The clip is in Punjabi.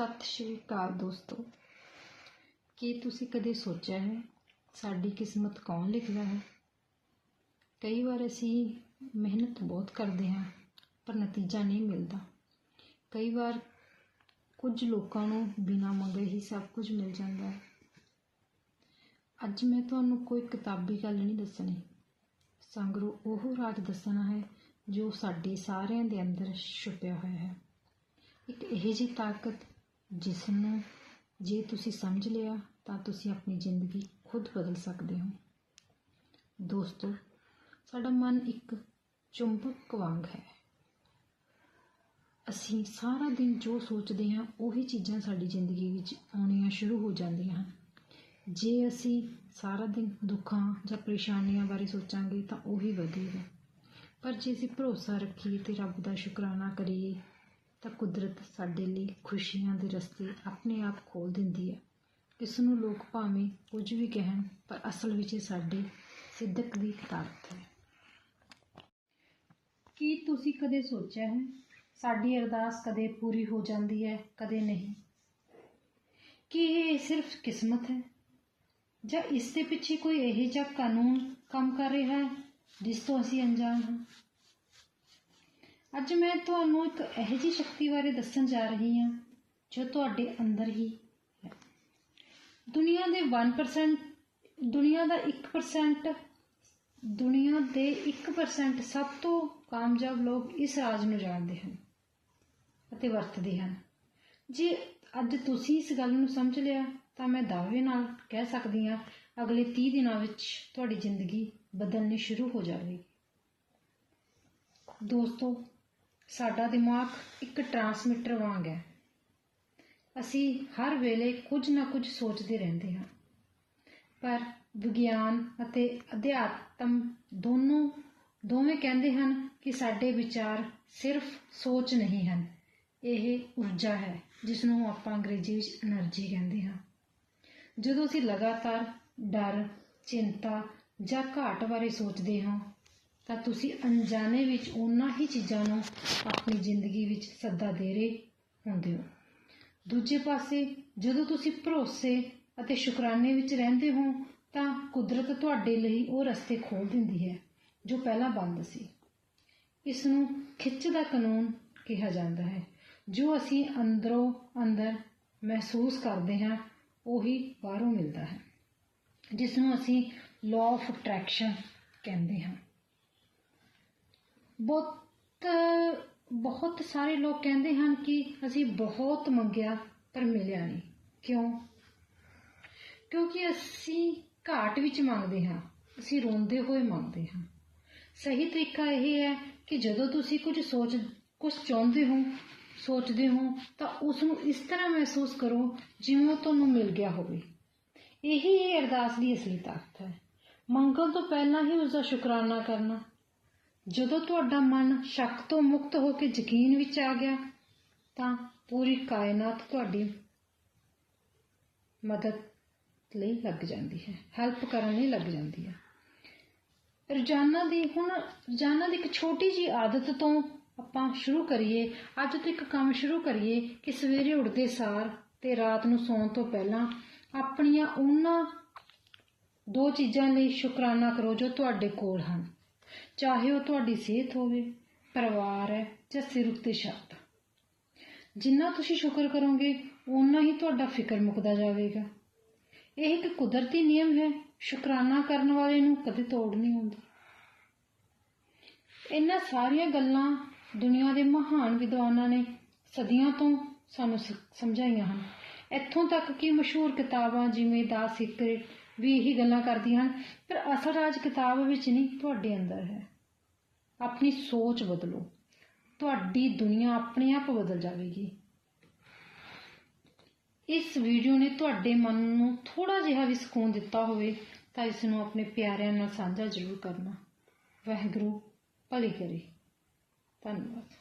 ਸਤਿ ਸ਼੍ਰੀ ਅਕਾਲ ਦੋਸਤੋ। ਕੀ ਤੁਸੀਂ ਕਦੇ ਸੋਚਿਆ ਹੈ ਸਾਡੀ ਕਿਸਮਤ ਕੌਣ ਲਿਖਦਾ ਹੈ? ਕਈ ਵਾਰ ਅਸੀਂ ਮਿਹਨਤ ਬਹੁਤ ਕਰਦੇ ਹਾਂ, ਪਰ ਨਤੀਜਾ ਨਹੀਂ ਮਿਲਦਾ। ਕਈ ਵਾਰ ਕੁਝ ਲੋਕਾਂ ਨੂੰ ਬਿਨਾਂ ਮੰਗੇ ਹੀ ਸਭ ਕੁਝ ਮਿਲ ਜਾਂਦਾ ਹੈ। ਅੱਜ ਮੈਂ ਤੁਹਾਨੂੰ ਕੋਈ ਕਿਤਾਬੀ ਗੱਲ ਨਹੀਂ ਦੱਸਣੀ। ਸੰਗਰੋ ਉਹ ਰਾਜ ਦੱਸਣਾ ਹੈ ਜੋ ਸਾਡੇ ਸਾਰਿਆਂ ਦੇ ਅੰਦਰ ਛੁਪਿਆ ਹੋਇਆ ਹੈ। ਇੱਕ ਇਹੋ ਜਿਹੀ ਤਾਕਤ ਜਿਸ ਨੂੰ ਜੇ ਤੁਸੀਂ ਸਮਝ ਲਿਆ, ਤਾਂ ਤੁਸੀਂ ਆਪਣੀ ਜ਼ਿੰਦਗੀ ਖੁਦ ਬਦਲ ਸਕਦੇ ਹੋ। ਦੋਸਤੋ, ਸਾਡਾ ਮਨ ਇੱਕ ਚੁੰਬਕ ਵਾਂਗ ਹੈ। ਅਸੀਂ ਸਾਰਾ ਦਿਨ ਜੋ ਸੋਚਦੇ ਹਾਂ, ਉਹੀ ਚੀਜ਼ਾਂ ਸਾਡੀ ਜ਼ਿੰਦਗੀ ਵਿੱਚ ਆਉਣੀਆਂ ਸ਼ੁਰੂ ਹੋ ਜਾਂਦੀਆਂ ਹਨ। ਜੇ ਅਸੀਂ ਸਾਰਾ ਦਿਨ ਦੁੱਖਾਂ ਜਾਂ ਪਰੇਸ਼ਾਨੀਆਂ ਬਾਰੇ ਸੋਚਾਂਗੇ, ਤਾਂ ਉਹੀ ਵਧੇਗਾ ਪਰ ਜੇ ਅਸੀਂ ਭਰੋਸਾ ਰੱਖੀਏ ਤੇ ਰੱਬ ਦਾ ਸ਼ੁਕਰਾਨਾ ਕਰੀਏ ਤਾਂ ਕੁਦਰਤ ਸਾਡੇ ਲਈ ਖੁਸ਼ੀਆਂ ਦੇ ਰਸਤੇ ਆਪਣੇ ਆਪ ਖੋਲ ਦਿੰਦੀ ਹੈ। ਇਸ ਨੂੰ ਲੋਕ ਭਾਵੇਂ ਕੁਝ ਵੀ ਕਹਿਣ, ਪਰ ਅਸਲ ਵਿੱਚ ਇਹ ਸਾਡੇ ਸਿੱਧਕ ਦੀ ਤਾਕਤ ਹੈ। ਕੀ ਤੁਸੀਂ ਕਦੇ ਸੋਚਿਆ ਹੈ, ਸਾਡੀ ਅਰਦਾਸ ਕਦੇ ਪੂਰੀ ਹੋ ਜਾਂਦੀ ਹੈ, ਕਦੇ ਨਹੀਂ? ਕੀ ਇਹ ਸਿਰਫ ਕਿਸਮਤ ਹੈ? ਜਾਂ ਇਸ ਦੇ ਪਿੱਛੇ ਕੋਈ ਇਹੋ ਜਿਹਾ ਕਾਨੂੰਨ ਕੰਮ ਕਰ ਰਿਹਾ ਹੈ, ਜਿਸ ਤੋਂ ਅਸੀਂ ਅਣਜਾਣ ਹਾਂ? ਅੱਜ ਮੈਂ ਤੁਹਾਨੂੰ ਇੱਕ ਇਹੋ ਜਿਹੀ ਸ਼ਕਤੀ ਬਾਰੇ ਦੱਸਣ ਜਾ ਰਹੀ ਹਾਂ, ਜੋ ਤੁਹਾਡੇ ਅੰਦਰ ਹੀ ਹੈ। ਦੁਨੀਆ ਦੇ 1% ਦੁਨੀਆ ਦਾ 1% ਦੁਨੀਆ ਦੇ 1% ਸਭ ਤੋਂ ਕਾਮਯਾਬ ਲੋਕ ਇਸ ਰਾਜ ਨੂੰ ਜਾਣਦੇ ਹਨ ਅਤੇ ਵਰਤਦੇ ਹਨ। ਜੇ ਅੱਜ ਤੁਸੀਂ ਇਸ ਗੱਲ ਨੂੰ ਸਮਝ ਲਿਆ, ਤਾਂ ਮੈਂ ਦਾਅਵੇ ਨਾਲ ਕਹਿ ਸਕਦੀ ਹਾਂ, ਅਗਲੇ 30 ਦਿਨਾਂ ਵਿੱਚ ਤੁਹਾਡੀ ਜ਼ਿੰਦਗੀ ਬਦਲਣੀ ਸ਼ੁਰੂ ਹੋ ਜਾਵੇਗੀ। ਦੋਸਤੋ ਸਾਡਾ ਦਿਮਾਗ ਇੱਕ ਟਰਾਂਸਮਿਟਰ ਵਾਂਗ ਹੈ। ਅਸੀਂ ਹਰ ਵੇਲੇ ਕੁਝ ਨਾ ਕੁਝ ਸੋਚਦੇ ਰਹਿੰਦੇ ਹਾਂ। ਪਰ ਵਿਗਿਆਨ ਅਤੇ ਅਧਿਆਤਮ ਦੋਨੋਂ, ਦੋਵੇਂ ਕਹਿੰਦੇ ਹਨ ਕਿ ਸਾਡੇ ਵਿਚਾਰ ਸਿਰਫ ਸੋਚ ਨਹੀਂ ਹਨ। ਇਹ ਊਰਜਾ ਹੈ ਜਿਸ ਨੂੰ ਆਪਾਂ ਅੰਗਰੇਜ਼ੀ ਵਿੱਚ એનર્ਜੀ ਕਹਿੰਦੇ ਹਾਂ। ਜਦੋਂ ਅਸੀਂ ਲਗਾਤਾਰ ਡਰ, ਚਿੰਤਾ ਜਾਂ ਘਾਟ ਬਾਰੇ ਸੋਚਦੇ ਹਾਂ ਤਾਂ ਤੁਸੀਂ ਅਣਜਾਣੇ ਵਿੱਚ ਉਹਨਾਂ ਹੀ ਚੀਜ਼ਾਂ ਨੂੰ ਆਪਣੀ ਜ਼ਿੰਦਗੀ ਵਿੱਚ ਸੱਦਾ ਦੇ ਰਹੇ ਹੁੰਦੇ ਹੋ। ਦੂਜੇ ਪਾਸੇ ਜਦੋਂ ਤੁਸੀਂ ਭਰੋਸੇ ਅਤੇ ਸ਼ੁਕਰਾਨੇ ਵਿੱਚ ਰਹਿੰਦੇ ਹੋ, ਤਾਂ ਕੁਦਰਤ ਤੁਹਾਡੇ ਲਈ ਉਹ ਰਸਤੇ ਖੋਲ ਦਿੰਦੀ ਹੈ ਜੋ ਪਹਿਲਾਂ ਬੰਦ ਸੀ। ਇਸ ਨੂੰ ਖਿੱਚ ਦਾ ਕਾਨੂੰਨ ਕਿਹਾ ਜਾਂਦਾ ਹੈ। ਜੋ ਅਸੀਂ ਅੰਦਰੋਂ ਅੰਦਰ ਮਹਿਸੂਸ ਕਰਦੇ ਹਾਂ, ਉਹੀ ਬਾਹਰੋਂ ਮਿਲਦਾ ਹੈ ਜਿਸ ਨੂੰ ਅਸੀਂ ਲਾਅ ਆਫ ਅਟਰੈਕਸ਼ਨ ਕਹਿੰਦੇ ਹਾਂ। ਬਹੁਤ ਬਹੁਤ ਸਾਰੇ ਲੋਕ ਕਹਿੰਦੇ ਹਨ ਕਿ ਅਸੀਂ ਬਹੁਤ ਮੰਗਿਆ ਪਰ ਮਿਲਿਆ ਨਹੀਂ। ਕਿਉਂ? ਕਿਉਂਕਿ ਅਸੀਂ ਘਾਟ ਵਿੱਚ ਮੰਗਦੇ ਹਾਂ, ਅਸੀਂ ਰੋਂਦੇ ਹੋਏ ਮੰਗਦੇ ਹਾਂ। ਸਹੀ ਤਰੀਕਾ ਇਹ ਹੈ ਕਿ ਜਦੋਂ ਤੁਸੀਂ ਕੁਝ ਸੋਚ, ਕੁਝ ਚਾਹੁੰਦੇ ਹੋ, ਸੋਚਦੇ ਹੋ, ਤਾਂ ਉਸ ਨੂੰ ਇਸ ਤਰ੍ਹਾਂ ਮਹਿਸੂਸ ਕਰੋ ਜਿਵੇਂ ਤੁਹਾਨੂੰ ਮਿਲ ਗਿਆ ਹੋਵੇ। ਇਹੀ ਇਹ ਅਰਦਾਸ ਦੀ ਅਸਲੀ ਤਾਕਤ ਹੈ। ਮੰਗਣ ਤੋਂ ਪਹਿਲਾਂ ਹੀ ਉਸ ਦਾ ਸ਼ੁਕਰਾਨਾ ਕਰਨਾ ਜਦੋਂ ਤੁਹਾਡਾ ਮਨ ਸ਼ੱਕ ਤੋਂ ਮੁਕਤ ਹੋ ਕੇ ਯਕੀਨ ਵਿੱਚ ਆ ਗਿਆ, ਤਾਂ ਪੂਰੀ ਕਾਇਨਾਤ ਤੁਹਾਡੀ ਮਦਦ ਲਈ ਲੱਗ ਜਾਂਦੀ ਹੈ ਹੈਲਪ ਕਰਨ ਲਈ ਲੱਗ ਜਾਂਦੀ ਹੈ। ਰੋਜ਼ਾਨਾ ਦੀ ਹੁਣ, ਰੋਜ਼ਾਨਾ ਦੀ ਇੱਕ ਛੋਟੀ ਜੀ ਆਦਤ ਤੋਂ ਆਪਾਂ ਸ਼ੁਰੂ ਕਰੀਏ, ਅੱਜ ਤੋਂ ਇੱਕ ਕੰਮ ਸ਼ੁਰੂ ਕਰੀਏ ਕਿ ਸਵੇਰੇ ਉੱਠਦੇ ਸਾਰ ਤੇ ਰਾਤ ਨੂੰ ਸੌਣ ਤੋਂ ਪਹਿਲਾਂ ਆਪਣੀਆਂ ਉਹਨਾਂ ਦੋ ਚੀਜ਼ਾਂ ਲਈ ਸ਼ੁਕਰਾਨਾ ਕਰੋ ਜੋ ਤੁਹਾਡੇ ਕੋਲ ਹਨ। ਚਾਹੇ ਉਹ ਤੁਹਾਡੀ ਸਿਹਤ ਹੋਵੇ, ਪਰਿਵਾਰ ਹੈ ਜਾਂ ਸਿਰ ਉੱਤੇ ਛੱਤ। ਜਿੰਨਾ ਤੁਸੀਂ ਸ਼ੁਕਰ ਕਰੋਗੇ ਉਨਾ ਹੀ ਤੁਹਾਡਾ ਫਿਕਰ ਮੁੱਕਦਾ ਜਾਵੇਗਾ। ਇਹ ਇੱਕ ਕੁਦਰਤੀ ਨਿਯਮ ਹੈ, ਸ਼ੁਕਰਾਨਾ ਕਰਨ ਵਾਲੇ ਨੂੰ ਕਦੇ ਤੋੜ ਨਹੀਂ ਹੁੰਦੀ ਇਹਨਾਂ ਸਾਰੀਆਂ ਗੱਲਾਂ ਦੁਨੀਆ ਦੇ ਮਹਾਨ ਵਿਦਵਾਨਾਂ ਨੇ ਸਦੀਆਂ ਤੋਂ ਸਾਨੂੰ ਸਮਝਾਈਆਂ ਹਨ। ਇੱਥੋਂ ਤੱਕ ਕਿ ਮਸ਼ਹੂਰ ਕਿਤਾਬਾਂ ਜਿਵੇਂ ਦਾ ਸੀਕ੍ਰੇਟ ਵੀ ਇਹੀ ਗੱਲਾਂ ਕਰਦੀਆਂ ਹਨ। ਪਰ ਅਸਲ ਰਾਜ ਕਿਤਾਬ ਵਿੱਚ ਨਹੀਂ, ਤੁਹਾਡੇ ਅੰਦਰ ਹੈ। ਆਪਣੀ ਸੋਚ ਬਦਲੋ। ਤੁਹਾਡੀ ਦੁਨੀਆ ਆਪਣੇ ਆਪ ਬਦਲ ਜਾਵੇਗੀ। ਇਸ ਵੀਡੀਓ ਨੇ ਤੁਹਾਡੇ ਮਨ ਨੂੰ ਥੋੜਾ ਜਿਹਾ ਵੀ ਸਕੂਨ ਦਿੱਤਾ ਹੋਵੇ, ਤਾਂ ਇਸ ਨੂੰ ਆਪਣੇ ਪਿਆਰਿਆਂ ਨਾਲ ਸਾਂਝਾ ਜ਼ਰੂਰ ਕਰਨਾ। ਵਾਹਿਗੁਰੂ, ਭਲੀ ਕਰੇ। ਧੰਨਵਾਦ।